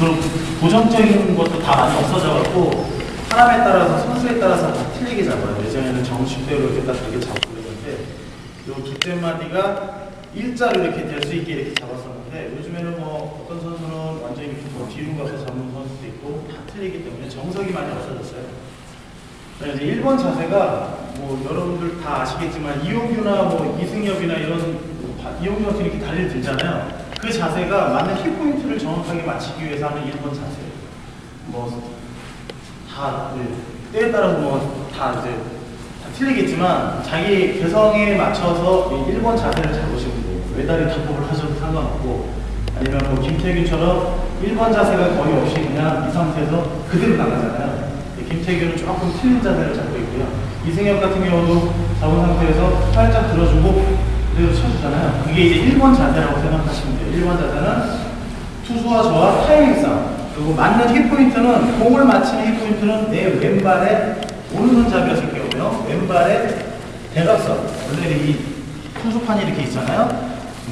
그리고 고정적인 것도 다 많이 없어져갖고 사람에 따라서 선수에 따라서 다 틀리게 잡아요. 예전에는 정식대로 이렇게 딱 이렇게 잡고 그랬는데 요 두째 마디가 일자로 이렇게 될 수 있게 이렇게 잡았었는데 요즘에는 뭐 어떤 선수는 완전히 뭐 뒤로 가서 잡는 선수도 있고 다 틀리기 때문에 정석이 많이 없어졌어요. 네, 이제 1번 자세가 뭐 여러분들 다 아시겠지만 이용규나 뭐 이승엽이나 이런 뭐 바- 이용규 같은 이렇게 다리를 들잖아요. 그 자세가 맞는 힙 포인트를 정확하게 맞추기 위해서 하는 1번 자세예요. 뭐다 때에 따라서 뭐 다 이제 다 틀리겠지만 자기 개성에 맞춰서 이 1번 자세를 잡으시면 돼요. 외다리 탑법을 하셔도 상관없고 아니면 뭐 김태균처럼 1번 자세가 거의 없이 그냥 이 상태에서 그대로 나가잖아요. 이 김태균은 조금 틀린 자세를 잡고 있고요. 이승엽 같은 경우도 잡은 상태에서 살짝 들어주고 그대로 쳐주잖아요. 그게 이제 1번 자세라고 생각하시면 돼요. 1번 자세는 투수와 저와 타이밍 싸움. 그리고 맞는 힙 포인트는 공을 맞히는 힙 포인트는 내 왼발에 오른손잡이였을 경우요. 왼발에 대각선. 원래 이 투수판이 이렇게 있잖아요.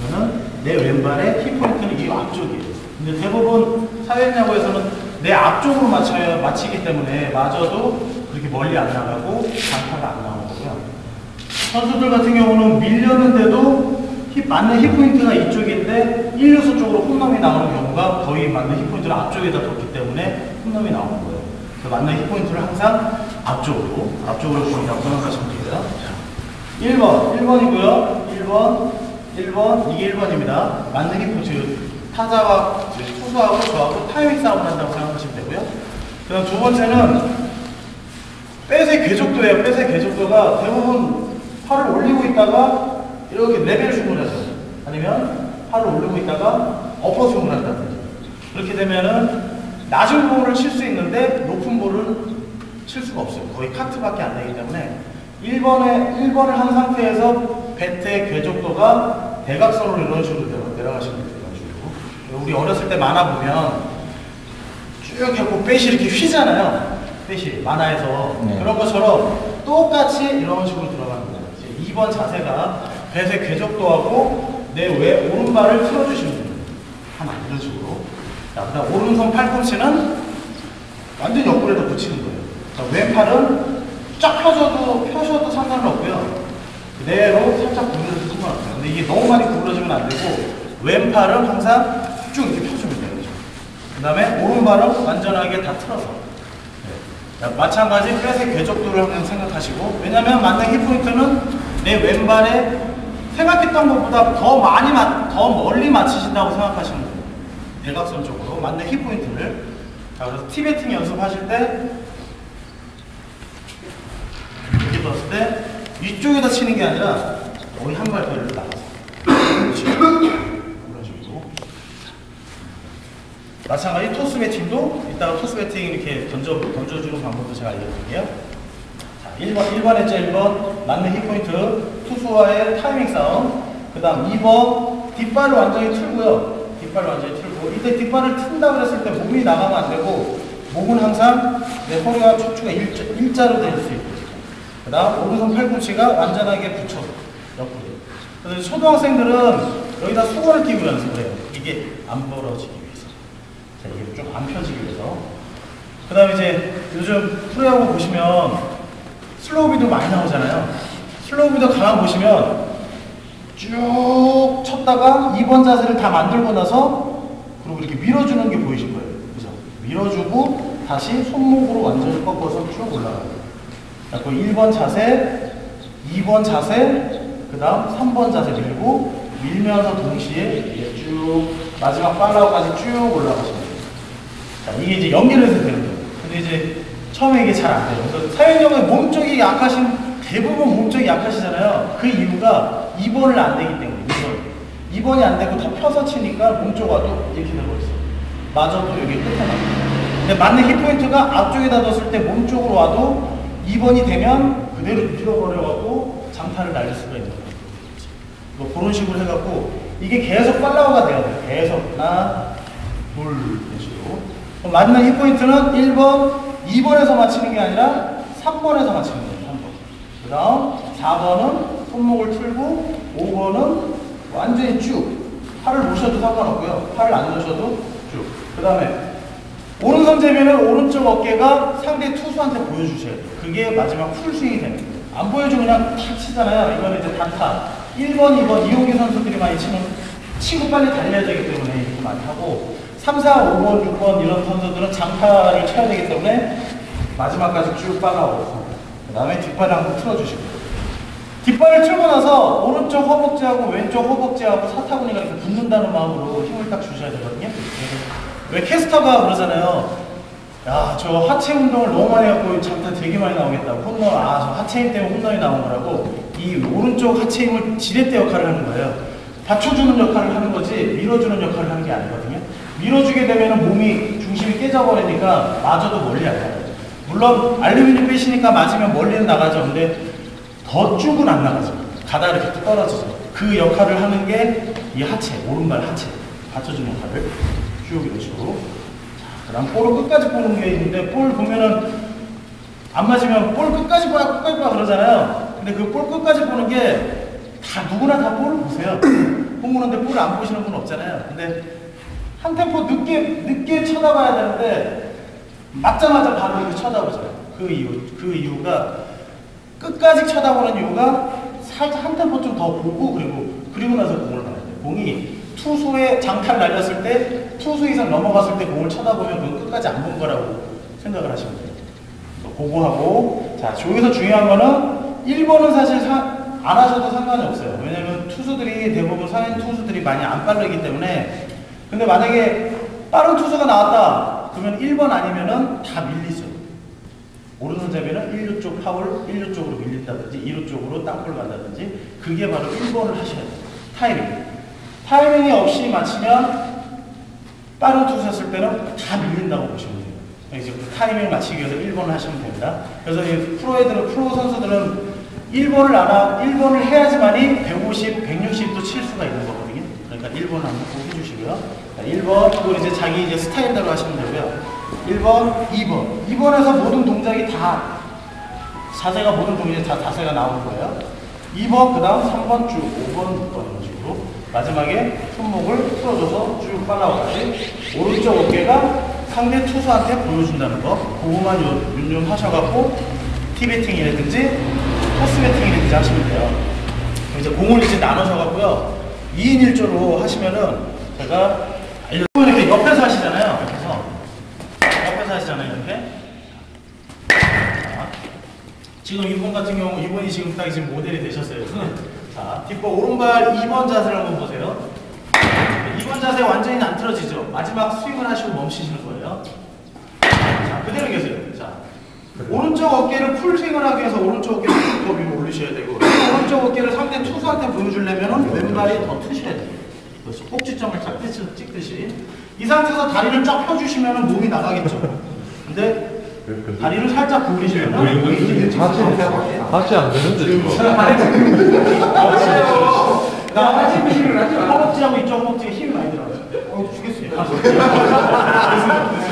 그러면은 내 왼발에 힙 포인트는 이 앞쪽이에요. 근데 대부분 사회야구에서는 내 앞쪽으로 맞춰야 맞히기 때문에 맞아도 그렇게 멀리 안 나가고 장타가 안 거고요. 선수들 같은 경우는 밀렸는데도 힙, 맞는 힙 포인트가 이쪽인데 1루수 쪽으로 홈런이 나오는 경우가 거의 맞는 힙 포인트를 앞쪽에다 뒀기 때문에 홈런이 나오는 거예요. 그래서 맞는 힙 포인트를 항상 앞쪽으로, 앞쪽으로 보인다고 생각하시면. 자, 1번, 1번이고요. 1번, 1번, 이게 1번입니다. 맞는 힙 포인트, 타자와 투수하고 저하고 타이밍 싸움을 한다고 생각하시면 되고요. 그 다음 두 번째는 뺏의 궤적도예요. 뺏의 궤적도가 대부분 팔을 올리고 있다가 이렇게 레벨 슛을 해서 아니면 팔을 올리고 있다가 어퍼 스윙을 한다든지 그렇게 되면은 낮은 볼을 칠 수 있는데 높은 볼을 칠 수가 없어요. 거의 카트밖에 안 되기 때문에 1번에 1번을 한 상태에서 배트의 궤적도가 대각선으로 이런 식으로 내려- 내려가시면 돼요. 우리 어렸을 때 만화 보면 쭉 해갖고 뺏이 이렇게 휘잖아요. 뺏이 만화에서 네. 그런 것처럼 똑같이 이런 식으로 들어가는 거예요. 이제 2번 자세가 배의 궤적도 하고 내 외 오른발을 틀어주시면 돼요. 하나 이런 식으로. 자, 그 다음 오른손 팔꿈치는 완전 옆구리에다 붙이는 거예요. 자, 왼팔은 쫙 펴셔도 펴셔도 상관은 없고요. 그대로 살짝 구부러져도 상관없어요. 근데 이게 너무 많이 구부러지면 안 되고 왼팔은 항상 쭉 이렇게 펴주면 돼요. 그 다음에 오른발은 완전하게 다 틀어서. 네. 자, 마찬가지 뺏의 궤적도를 한번 생각하시고 왜냐면 맞는 힙포인트는 내 왼발에 생각했던 것보다 더 많이 맞, 더 멀리 맞추신다고 생각하시면 돼요. 대각선 쪽으로 맞는 힙포인트를. 자, 그래서 티베팅 연습하실 때 이렇게 떴을 때 이쪽에다 치는 게 아니라 거의 한 발 더 이렇게 나가서. 이런 식으로 마찬가지 토스 배팅도 이따가 토스 배팅 이렇게 던져, 던져주는 방법도 제가 알려드릴게요 자, 1번, 1번에 1번 맞는 힙포인트 투수와의 타이밍 싸움. 그 다음 2번 뒷발을 완전히 틀고요. 뒷발을 완전히 틀고. 이때 뒷발을 튼다 그랬을 때 몸이 나가면 안 되고 몸은 항상 내 허리와 척추가 일자, 일자로 될 수 있고. 그 다음 오른손 팔꿈치가 완전하게 붙여서 옆으로. 그래서 초등학생들은 여기다 수건을 끼고 연습을 해요. 이게 안 벌어지기 위해서. 자 이게 좀 안 펴지기 위해서. 그 다음에 이제 요즘 프로야구 보시면 슬로우 비도 많이 나오잖아요 슬로우 비도 가만 보시면 쭉 쳤다가 2번 자세를 다 만들고 나서 그리고 이렇게 밀어주는 게 보이실 거예요 그죠? 밀어주고 다시 손목으로 완전히 꺾어서 쭉 올라가요 자, 그 1번 자세, 2번 자세, 그 다음 3번 자세 밀고 밀면서 동시에 쭉 마지막 팔라우까지 쭉 올라가시면 돼요. 자, 이게 이제 연결해서 되는 거예요. 근데 이제 처음에 이게 잘 안 돼요. 그래서 사회형의 몸쪽이 약하신, 대부분 몸쪽이 약하시잖아요. 그 이유가 2번을 안 되기 때문에, 2번. 2번이 안 되고 다 펴서 치니까 몸쪽 와도 이렇게 있어요. 마저도 여기 끝에 나요. 근데 맞는 힙포인트가 앞쪽에다 뒀을 때 몸쪽으로 와도 2번이 되면 그대로 밀어버려갖고 장타를 날릴 수가 있는 거예요. 뭐 그런 식으로 해갖고 이게 계속 팔라우가 돼요. 계속 하나, 둘. 그럼 맞는 힙포인트는 1번, 2번에서 맞히는 게 아니라 3번에서 맞히는 거예요. 3번. 그 다음 4번은 손목을 틀고 5번은 완전히 쭉 팔을 놓으셔도 상관없고요. 팔을 안 놓으셔도 쭉. 그 다음에 오른손 제비는 오른쪽 어깨가 상대 투수한테 보여주셔야 돼요. 그게 마지막 풀스윙이 되는 거예요. 안 보여주고 그냥 탁 치잖아요. 이거는 이제 단타. 1번, 2번 이용기 선수들이 많이 치는 치고 빨리 달려야 되기 때문에 이렇게 많이 하고 3, 4, 5번, 6번 이런 선수들은 장타를 쳐야 되기 때문에 마지막까지 쭉 빨아오고 그 다음에 뒷발을 한번 틀어주시고 뒷발을 틀고 나서 오른쪽 허벅지하고 왼쪽 허벅지하고 사타구니가 이렇게 붙는다는 마음으로 힘을 딱 주셔야 되거든요. 왜 캐스터가 그러잖아요. 야, 저 하체 운동을 너무 많이 해갖고 장타 되게 많이 나오겠다고. 홈런, 아, 저 하체 힘 때문에 홈런이 나온 거라고. 이 오른쪽 하체 힘을 지렛대 역할을 하는 거예요. 받쳐주는 역할을 하는 거지, 밀어주는 역할을 하는 게 아니거든요. 밀어주게 되면 몸이, 중심이 깨져버리니까 맞아도 멀리 안 가요. 물론, 알루미늄 빼시니까 맞으면 멀리는 나가죠. 근데 더 쭉은 안 나가죠. 가다 이렇게 뚝 떨어지죠. 그 역할을 하는 게 이 하체, 오른발 하체. 받쳐주는 역할을 쭉 이런 식으로. 자, 그다음 볼을 끝까지 보는 게 있는데 볼 보면은 안 맞으면 볼 끝까지 봐야 끝까지 봐 그러잖아요. 근데 그 볼 끝까지 보는 게 다 누구나 다 볼을 보세요. 홈런인데 볼을 안 보시는 분 없잖아요. 근데 한 템포 늦게 늦게 쳐다봐야 되는데 맞자마자 바로 이렇게 쳐다보잖아요. 그 이유 그 이유가 끝까지 쳐다보는 이유가 살짝 한 템포 좀 더 보고 그리고 그리고 나서 공을 봐야 돼요. 공이 투수의 장타를 날렸을 때 투수 이상 넘어갔을 때 공을 쳐다보면 그건 끝까지 안 본 거라고 생각을 하시면 돼요. 그래서 그거 하고 자 여기서 중요한 거는 1번은 사실 사- 안 하셔도 상관이 없어요. 왜냐면 투수들이 대부분 서양 투수들이 많이 안 빠르기 때문에 근데 만약에 빠른 투수가 나왔다 그러면 1번 아니면은 다 밀리죠. 오른손 잡이는 1루 쪽 파울, 1루 쪽으로 밀린다든지 2루 쪽으로 땅볼 간다든지 그게 바로 1번을 하셔야 돼요. 타이밍. 타이밍이 없이 맞추면 빠른 투수였을 때는 다 밀린다고 보시면 돼요. 이제 그 타이밍 맞추기 위해서 1번을 하시면 됩니다. 그래서 이 프로 애들은, 프로 선수들은 1번을 안 하, 1번을 해야지만이 150, 160도 칠 수가 있는 거거든요. 그러니까 1번 한번 꼭 해주시고요. 자, 1번, 그걸 이제 자기 이제 스타일대로 하시면 되고요. 1번, 2번. 2번에서 모든 동작이 다, 자세가 모든 동작이 다 자세가 나오는 거예요. 2번, 그 다음 3번 쭉, 5번, 6번 이런 식으로. 마지막에 손목을 풀어줘서 쭉 빨아와야지. 오른쪽 어깨가 상대 투수한테 보여준다는 거. 그거만 요- 윤좀 하셔갖고, 티베팅이라든지, 토스 베팅이라든지 하시면 돼요. 이제 공을 이제 나누셔갖고요. 2인 1조로 하시면은 제가 알려, 이렇게 옆에서 하시잖아요. 옆에서. 옆에서 하시잖아요. 이렇게. 자, 지금 이분 같은 경우 이분이 지금 딱 지금 모델이 되셨어요. 자, 뒷발 오른발 2번 자세를 한번 보세요. 2번 자세 완전히 안 틀어지죠. 마지막 스윙을 하시고 멈추시는 거예요. 자, 그대로 계세요. 자, 오른쪽 어깨를 풀 스윙을 하기 위해서 오른쪽 어깨를 더 위로 올리셔야 되고 오른쪽 어깨를 상대 투수한테 보여주려면 왼발이 더 트셔야 돼요. 그래서 꼭지점을 쫙 찍- 찍듯이 이 상태에서 다리를 쫙 펴주시면 몸이 나가겠죠. 근데 다리를 살짝 구부리시면 몸이 이제 같이 같이 안 되는데 지금. 나 허벅지하고 이쪽 허벅지에 힘이 많이 들어가요. 어, 죽겠어요.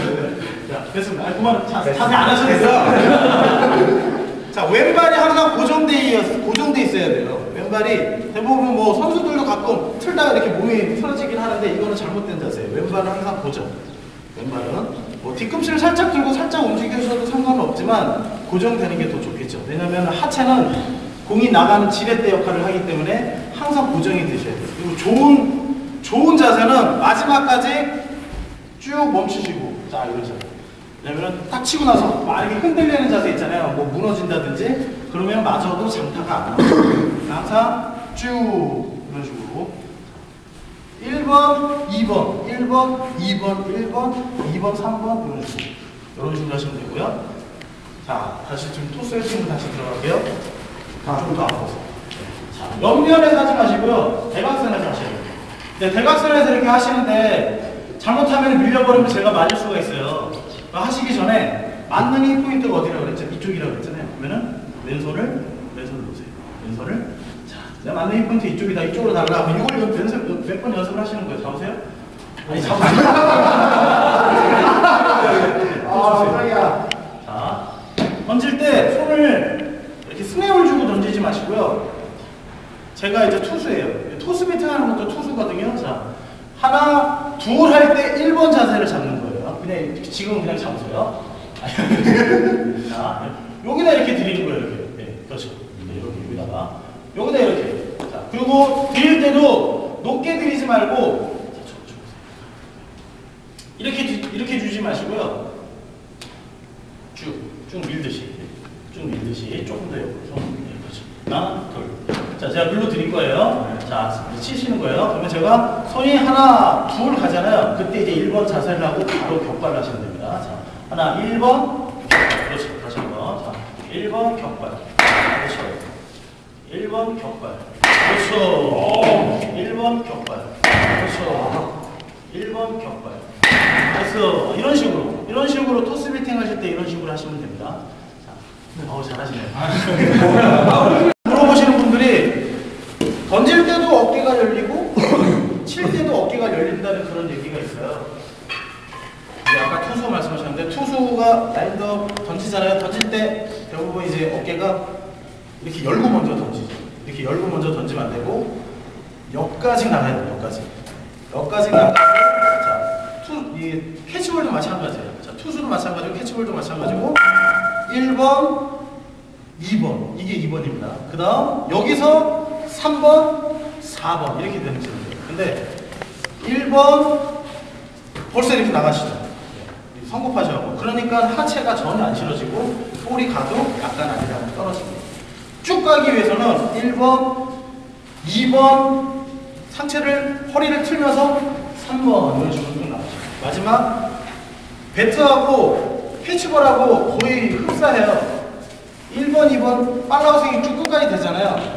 됐습니다. 됐습니다. 자, 됐습니다. 아, 그만 자, 자세 안 하셔도 돼요. 자, 왼발이 항상 고정돼, 있- 고정돼 있어야 돼요. 왼발이 대부분 뭐 선수들도 가끔 틀다가 이렇게 몸이 틀어지긴 하는데 이거는 잘못된 자세예요. 왼발은 항상 고정. 왼발은 뭐 뒤꿈치를 살짝 들고 살짝 움직여셔도 상관은 없지만 고정되는 게 더 좋겠죠. 왜냐면 하체는 공이 나가는 지렛대 역할을 하기 때문에 항상 고정이 되셔야 돼요. 그리고 좋은 좋은 자세는 마지막까지 쭉 멈추시고 자 자세. 왜냐면 딱 치고 나서 막 이렇게 흔들리는 자세 있잖아요. 뭐 무너진다든지 그러면 마저도 장타가 안 나와요. 항상 쭉 이런 식으로 1번, 2번, 1번, 2번, 1번, 2번, 3번 이런 식으로 이런 식으로 하시면 되고요. 자, 다시 지금 토스 헤딩으로 다시 들어갈게요. 좀더 앞서서. 자, 옆면에서 하지 마시고요. 대각선에서 하셔야 돼요. 네, 대각선에서 이렇게 하시는데 잘못하면 밀려버리면 제가 맞을 수가 있어요. 그러니까 하시기 전에 맞는 이 포인트가 어디라고 그랬죠? 이쪽이라고 그랬잖아요. 그러면은 왼손을 왼손을 놓으세요. 왼손을 자, 내가 맞는 이 포인트 이쪽이다. 이쪽으로 달라. 그럼 이걸 연습 몇번 연습을 하시는 거예요. 잡으세요? 아니 잡으세요. 아, 자, 던질 때 손을 이렇게 스냅을 주고 던지지 마시고요. 제가 이제 투수예요. 토스 배팅 하는 것도 투수거든요. 자, 하나, 둘 할 때 1번 자세를. 그냥 지금 그냥 잡으세요. 자, 여기다 이렇게 드리는 거예요. 이렇게. 네, 그렇죠. 네, 여기 여기다가 여기다 이렇게. 자, 그리고 드릴 때도 높게 드리지 말고. 이렇게 주- 이렇게 주지 마시고요. 쭉, 쭉 밀듯이, 쭉 밀듯이 조금 더 옆으로 손, 네, 그렇죠. 하나, 둘. 자, 제가 눌러 드릴 거예요. 자, 치시는 거예요. 그러면 제가 손이 하나, 둘 가잖아요. 그때 이제 1번 자세를 하고 바로 격발을 하시면 됩니다. 자, 하나, 1번, 그렇죠. 다시 한 번. 자, 1번 격발. 그렇죠. 1번 격발. 그렇죠. 1번 격발. 그렇죠. 1번 격발. 그래서 이런 식으로, 이런 식으로 토스 비팅 하실 때 이런 식으로 하시면 됩니다. 자, 어우, 잘하시네요. 던질 때도 어깨가 열리고 칠 때도 어깨가 열린다는 그런 얘기가 있어요. 아까 투수 말씀하셨는데 투수가 라인업 던지잖아요. 던질 때 대부분 이제 어깨가 이렇게 열고 먼저 던지죠. 이렇게 열고 먼저 던지면 안 되고 역까지 나가야 돼요. 역까지. 역까지 나가고 자, 투, 이 캐치볼도 마찬가지예요. 자, 투수도 마찬가지고 캐치볼도 마찬가지고 1번 2번 이게 2번입니다. 그 다음 여기서 3번 4번 이렇게 되는 거예요. 근데 1번 벌써 이렇게 나가시죠. 네, 성급하셔고 그러니까 하체가 전혀 안 실어지고 볼이 가도 약간 아니라고 떨어집니다. 쭉 가기 위해서는 1번 2번 상체를 허리를 틀면서 3번 이런 식으로 쭉 나가죠. 마지막 배트하고 캐치볼하고 거의 흡사해요. 1번, 2번 팔라우 스윙이 쭉 끝까지 되잖아요.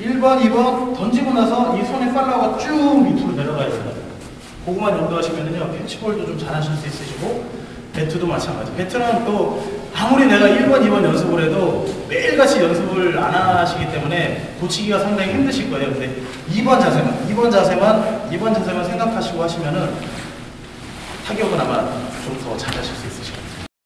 1번, 2번 던지고 나서 이 손의 팔라우가 쭉 밑으로 내려가야 됩니다. 그거만 염두하시면요 캐치볼도 좀 잘하실 수 있으시고 배트도 마찬가지. 배트는 또 아무리 내가 1번, 2번 연습을 해도 매일같이 연습을 안 하시기 때문에 고치기가 상당히 힘드실 거예요. 근데 2번 자세만, 2번 자세만, 2번 자세만 생각하시고 하시면은 타격은 아마 좀 더 잘하실 수 거예요.